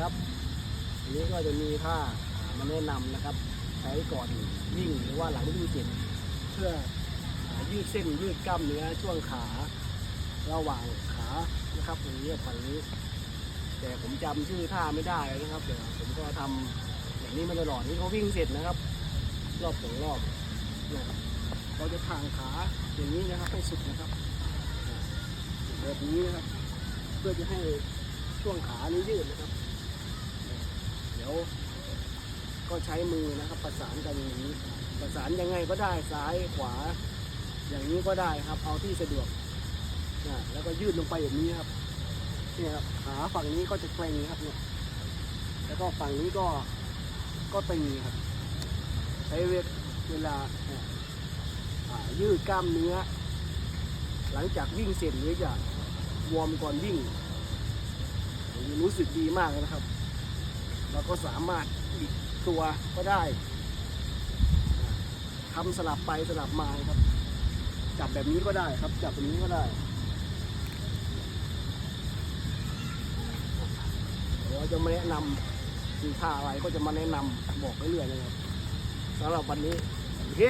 ครับอันนี้ก็จะมีท่ามาแนะนำนะครับ ใช้ก่อนวิ่งหรือว่าหลังวิ่งเสร็จเพื่อยืดเส้นยืดกล้ามเนื้อช่วงขาระหว่างขานะครับอย่างนี้ฝั่งนี้ แต่ผมจำชื่อท่าไม่ได้นะครับเดี๋ยวผมก็ทำอย่างนี้มาตลอดนี่เขาวิ่งเสร็จนะครับ รอบสองรอบนะครับเขาจะทางขาอย่างนี้นะครับให้สุดนะครับแบบนี้นะครับ เพื่อจะให้ช่วงขานี้ยืดนะครับ ก็ใช้มือนะครับ ประสานกันอย่างนี้ ประสานยังไงก็ได้ซ้ายขวา อย่างนี้ก็ได้ครับ เอาที่สะดวกนะแล้วก็ยืดลงไปแบบนี้ครับเนี่ยครับขาฝั่งนี้ก็จะเกร็งครับเนี่ยแล้วก็ฝั่งนี้ก็ก็ตึงครับ ใช้เวลเวลายืดกล้ามเนื้อ หลังจากวิ่งเสร็จหรือจะวอร์มก่อนวิ่ง รู้สึกดีมากเลยนะครับ แล้วก็สามารถบิดตัวก็ได้อ่าทำสลับไปสลับมาครับ จับแบบนี้ก็ได้ครับ จับแบบนี้ก็ได้เดี๋ยวเราจะมาแนะนำมีท่าอะไรก็จะมาแนะนำบอกเรื่อยๆเลยครับสำหรับวันนี้โอเค